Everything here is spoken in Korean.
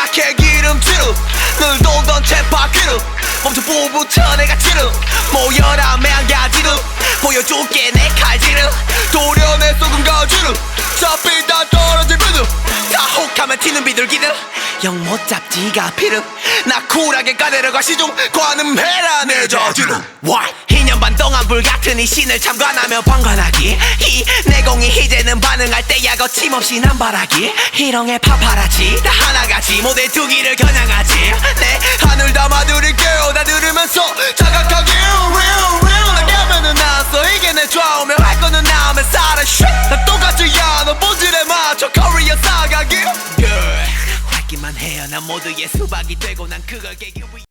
약해 기름지루. 늘 돌던 채바퀴루. 멈춰 부부터 내가 지루. 모여라 매한가지루. 보여줄게 내 칼지루 도련의 소금 과 치루. 잡히다 떨어질 비누 사혹하면 튀는 비둘기들. 영못 잡지가 피름. 나 쿨하게 까내려가 시중. 관음해라 내 저지루. Why? 2년 반 동안 불같은 이 신을 참관하며 방관하기. 이 내공이 이제는 반응할 때야. 거침없이 남발하기. 희롱의 파파라치. 다 하나같이 모델 두기를 겨냥하지. 내 하늘 담아드릴게요 다 들으면서 자각하기. Real real 나 가면은 나서 이게 내 좌우명 할 거는 나면 살아 shit 나 똑같지 않아 본질에 맞춰 커리어 쌓아가기 yeah. 활기만 해야 난 모두의 수박이 되고 난 그걸 깨기 위해